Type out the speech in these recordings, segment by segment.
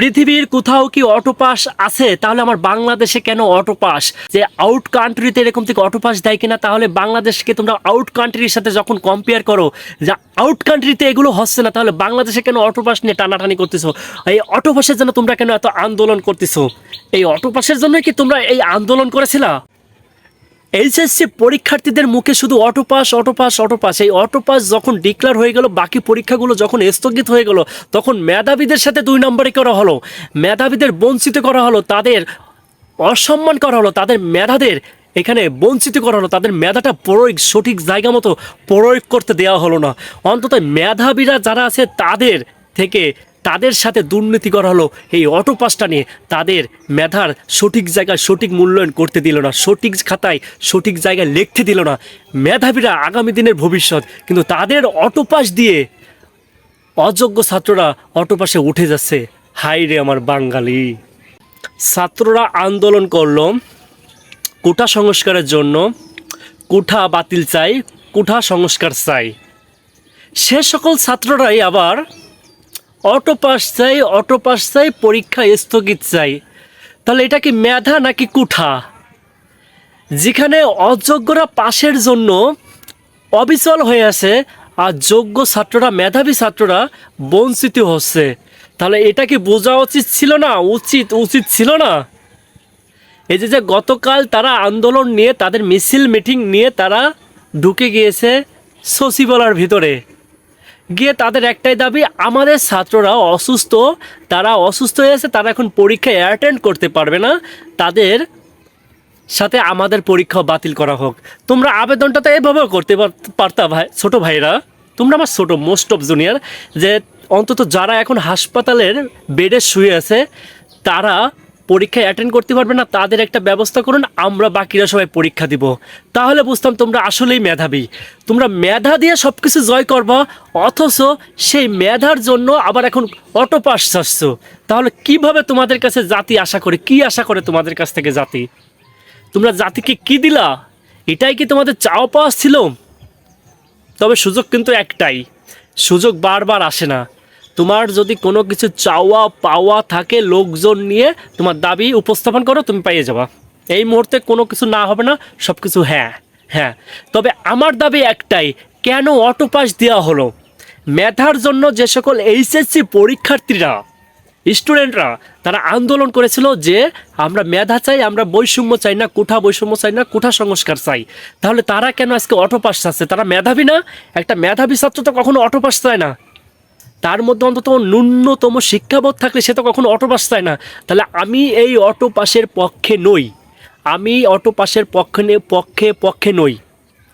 পৃথিবীর কোথাও কি অটোপাস আছে? তাহলে আমার বাংলাদেশে কেন অটোপাস যে আউট কান্ট্রিতে এরকম থেকে অটোপাস দেয় কিনা? তাহলে বাংলাদেশকে তোমরা আউট কান্ট্রির সাথে যখন কম্পেয়ার করো, যে আউট কান্ট্রিতে এগুলো হচ্ছে না, তাহলে বাংলাদেশে কেন অটোপাস নিয়ে টানাটানি করতেছো? এই অটোপাসের জন্য তোমরা কেন এত আন্দোলন করতেছো? এই অটোপাসের জন্যই কি তোমরা এই আন্দোলন করেছিলা? এইচএসসি পরীক্ষার্থীদের মুখে শুধু অটোপাস অটোপাস অটোপাস এই অটোপাস যখন ডিক্লার হয়ে গেল, বাকি পরীক্ষাগুলো যখন স্থগিত হয়ে গেল, তখন মেধাবীদের সাথে দুই নম্বরে করা হলো। মেধাবীদের বঞ্চিত করা হলো, তাদের অসম্মান করা হলো, তাদের মেধাদের এখানে বঞ্চিত করা হলো, তাদের মেধাটা প্রয়োগ, সঠিক জায়গা মতো প্রয়োগ করতে দেওয়া হলো না। অন্তত মেধাবীরা যারা আছে, তাদের থেকে তাদের সাথে দুর্নীতি করা হলো। এই অটো পাসটা নিয়ে তাদের মেধার সঠিক জায়গায় সঠিক মূল্যায়ন করতে দিল না। সঠিক খাতায় সঠিক জায়গায় লিখতে দিল না। মেধাবীরা আগামী দিনের ভবিষ্যৎ, কিন্তু তাদের অটো পাস দিয়ে অযোগ্য ছাত্ররা অটো পাশে উঠে যাচ্ছে। হাই রে আমার বাঙালি। ছাত্ররা আন্দোলন করল কোঠা সংস্কারের জন্য। কোঠা বাতিল চাই, কোঠা সংস্কার চাই। সে সকল ছাত্ররাই আবার অটো পাস চাই, অটো পাস চাই, পরীক্ষা স্থগিত চাই। তাহলে এটা কি মেধা নাকি কুঠা? যেখানে অযোগ্যরা পাশের জন্য অবিচল হয়ে আছে আর যোগ্য ছাত্ররা, মেধাবী ছাত্ররা বঞ্চিত হচ্ছে। তাহলে এটা কি বোঝা উচিত ছিল না? উচিত উচিত ছিল না? এই যে যে গতকাল তারা আন্দোলন নিয়ে, তাদের মিছিল, মিটিং নিয়ে তারা ঢুকে গিয়েছে সচিবালয়ের ভিতরে। গিয়ে তাদের একটাই দাবি, আমাদের ছাত্ররা অসুস্থ, তারা অসুস্থ হয়ে আছে তারা এখন পরীক্ষায় অ্যাটেন্ড করতে পারবে না। তাদের সাথে আমাদের পরীক্ষা বাতিল করা হোক। তোমরা আবেদনটা তো এভাবে করতে পার- পারতা ভাই, ছোট ভাইরা। তোমরা আমার ছোট মোস্ট অফ জুনিয়র যে অন্তত যারা এখন হাসপাতালের বেডে শুয়ে আছে, তারা পরীক্ষায় অ্যাটেন্ড করতে পারবে না, তাদের একটা ব্যবস্থা করুন, আমরা বাকিরা সবাই পরীক্ষা দিব। তাহলে বুঝতাম তোমরা আসলেই মেধাবী। তোমরা মেধা দিয়ে সব কিছু জয় করবা, অথচ সেই মেধার জন্য আবার এখন অটো পাস তাহলে কীভাবে তোমাদের কাছে জাতি আশা করে, কি আশা করে তোমাদের কাছ থেকে জাতি? তোমরা জাতিকে কি দিলা? এটাই কি তোমাদের চাও পাওয়া ছিল? তবে সুযোগ কিন্তু একটাই, সুযোগ বারবার আসে না। তোমার যদি কোনো কিছু চাওয়া, পাওয়া থাকে লোকজন নিয়ে তোমার দাবি উপস্থাপন করো, তুমি পাইয়ে যাবা। এই মুহূর্তে কোনো কিছু না হবে না সব কিছু হ্যাঁ হ্যাঁ। তবে আমার দাবি একটাই, কেন অটো পাস দেওয়া হলো? মেধার জন্য যে সকল এইচএসসি পরীক্ষার্থীরা, স্টুডেন্টরা, তারা আন্দোলন করেছিল যে আমরা মেধা চাই, আমরা বৈষম্য চাই না, কোঠা বৈষম্য চাই না, কোঠা সংস্কার চাই। তাহলে তারা কেন আজকে অটো পাস চাচ্ছে তারা মেধাবী না? একটা মেধাবী ছাত্র তো কখনো অটো পাস চায় না। তার মধ্যে অন্তত ন্যূনতম শিক্ষাবোধ থাকলে সে তো কখনো অটো পাস চায় না। তাহলে আমি এই অটো পাসের পক্ষে নই। আমি অটো পাসের পক্ষে পক্ষে পক্ষে নই।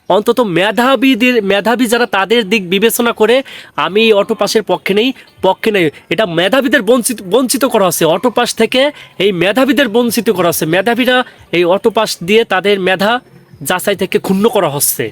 অন্তত মেধাবীদের মেধাবী যারা তাদের দিক বিবেচনা করে আমি অটো পাসের পক্ষে নেই পক্ষে নেই। এটা মেধাবীদের বঞ্চিত বঞ্চিত করা হচ্ছে অটো পাস থেকে এই মেধাবীদের বঞ্চিত করা হচ্ছে মেধাবীরা এই অটো পাস দিয়ে তাদের মেধা যাচাই থেকে ক্ষুণ্ণ করা হচ্ছে।